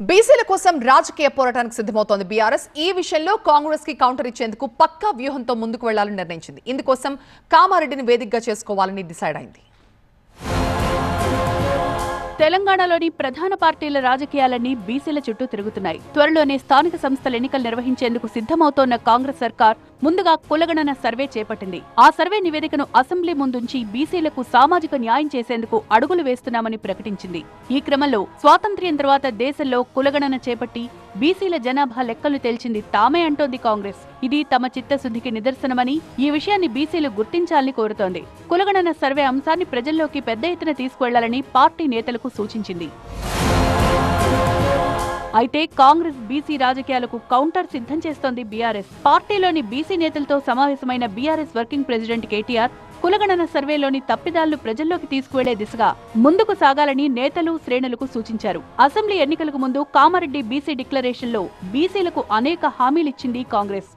బీసీల కోసం రాజకీయ పోరాటానికి సిద్ధమవుతోంది బీఆర్ఎస్. ఈ విషయంలో కాంగ్రెస్కి కౌంటర్ ఇచ్చేందుకు పక్కా వ్యూహంతో ముందుకు వెళ్ళాలని నిర్ణయించింది. ఇందుకోసం కామారెడ్డిని వేదికగా చేసుకోవాలని డిసైడ్ అయింది. తెలంగాణలోని ప్రధాన పార్టీల రాజకీయాలన్నీ బీసీల చుట్టూ తిరుగుతున్నాయి. త్వరలోనే స్థానిక సంస్థల ఎన్నికలు నిర్వహించేందుకు సిద్ధమవుతోన్న కాంగ్రెస్ సర్కార్ ముందుగా కులగణన సర్వే చేపట్టింది. ఆ సర్వే నివేదికను అసెంబ్లీ ముందుంచి బీసీలకు సామాజిక న్యాయం చేసేందుకు అడుగులు వేస్తున్నామని ప్రకటించింది. ఈ క్రమంలో స్వాతంత్ర్యం తర్వాత దేశంలో కులగణన చేపట్టి బీసీల జనాభా లెక్కలు తేల్చింది తామే అంటోంది కాంగ్రెస్. ఇది తమ చిత్తశుద్ధికి నిదర్శనమని ఈ విషయాన్ని బీసీలు గుర్తించాలని కోరుతోంది. కులగణన సర్వే అంశాన్ని ప్రజల్లోకి పెద్ద ఎత్తున తీసుకువెళ్ళాలని పార్టీ నేతలకు సూచించింది. అయితే కాంగ్రెస్ బీసీ రాజకీయాలకు కౌంటర్ సిద్ధం చేస్తోంది బీఆర్ఎస్. పార్టీలోని బీసీ నేతలతో సమావేశమైన బీఆర్ఎస్ వర్కింగ్ ప్రెసిడెంట్ కేటీఆర్ కులగణన సర్వేలోని తప్పిదాలను ప్రజల్లోకి తీసుకువెళ్ళే దిశగా ముందుకు సాగాలని నేతలు శ్రేణులకు సూచించారు. అసెంబ్లీ ఎన్నికలకు ముందు కామారెడ్డి బీసీ డిక్లరేషన్లో బీసీలకు అనేక హామీలిచ్చింది కాంగ్రెస్.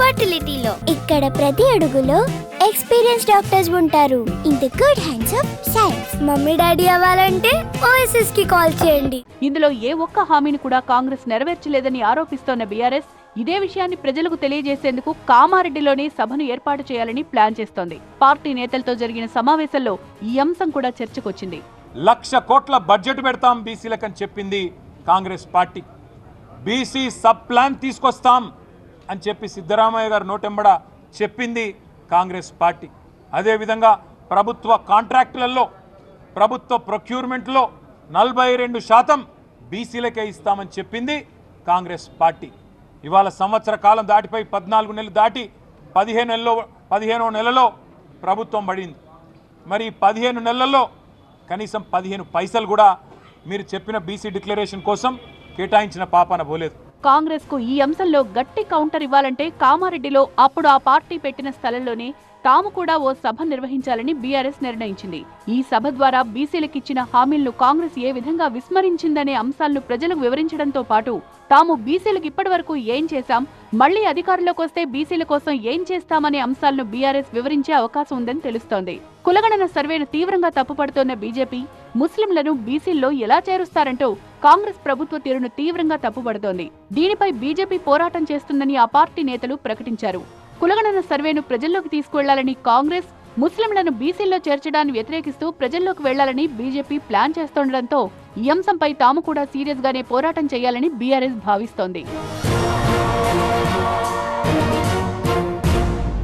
ఫర్టిలిటీలో ఇక్కడ ప్రతి అడుగులో ఎక్స్పీరియన్స్ డాక్టర్స్ ఉంటారు. In the good hands of science mummy daddy అవ్వాలంటే ఓఎస్ఎస్కి కాల్ చేయండి. ఇందులో ఏ ఒక్క హామీని కూడా కాంగ్రెస్ నెరవేర్చలేదని ఆరోపిస్తోన్న బీఆర్ఎస్ ఇదే విషయాన్ని ప్రజలకు తెలియజేసేందుకు కామారెడ్డిలోనే సభను ఏర్పాటు చేయాలని ప్లాన్ చేస్తోంది. పార్టీ నేతలతో జరిగిన సమావేశంలో ఈ అంశం కూడా చర్చకొచ్చింది. లక్ష కోట్ల బడ్జెట్ పెడతాం బీసీలకని చెప్పింది Congress party. BC sub plan తీసుకొస్తాం అని చెప్పి సిద్ధరామయ్య గారు నోటెంబడ చెప్పింది కాంగ్రెస్ పార్టీ. అదేవిధంగా ప్రభుత్వ కాంట్రాక్టులలో ప్రభుత్వ ప్రొక్యూర్మెంట్లో నలభై రెండు శాతం బీసీలకే ఇస్తామని చెప్పింది కాంగ్రెస్ పార్టీ. ఇవాళ సంవత్సర కాలం దాటిపోయి పద్నాలుగు నెలలు దాటి పదిహేను నెలలో పదిహేనో నెలలో ప్రభుత్వం పడింది. మరి పదిహేను నెలల్లో కనీసం పదిహేను పైసలు కూడా మీరు చెప్పిన బీసీ డిక్లరేషన్ కోసం కేటాయించిన పాపాన పోలేదు. కాంగ్రెస్కు ఈ అంశంలో గట్టి కౌంటర్ ఇవ్వాలంటే కామారెడ్డిలో అప్పుడు ఆ పార్టీ పెట్టిన స్థలంలోనే తాము కూడా ఓ సభ నిర్వహించాలని బీఆర్ఎస్ నిర్ణయించింది. ఈ సభ ద్వారా బీసీలకిచ్చిన హామీలను కాంగ్రెస్ ఏ విధంగా విస్మరించిందనే అంశాలను ప్రజలకు వివరించడంతో పాటు తాము బీసీలకు ఇప్పటివరకు ఏం చేశాం మళ్ళీ అధికారంలోకి వస్తే బీసీల కోసం ఏం చేస్తామనే అంశాలను బీఆర్ఎస్ వివరించే అవకాశం ఉందని తెలుస్తోంది. కులగణన సర్వేను తీవ్రంగా తప్పుపడుతోన్న బీజేపీ ముస్లింలను బీసీల్లో ఎలా చేరుస్తారంటూ కాంగ్రెస్ ప్రభుత్వ తీరును తీవ్రంగా తప్పుపడుతోంది దీనిపై బీజేపీ పోరాటం చేస్తుందని ఆ పార్టీ నేతలు ప్రకటించారు. కులగణన సర్వేను ప్రజల్లోకి తీసుకువెళ్ళాలని కాంగ్రెస్ ముస్లింలను బీసీల్లో చేర్చడాన్ని వ్యతిరేకిస్తూ ప్రజల్లోకి వెళ్ళాలని బీజేపీ ప్లాన్ చేస్తుండటంతో ఈ అంశంపై తాము కూడా సీరియస్ గానే పోరాటం చేయాలని బీఆర్ఎస్ భావిస్తోంది.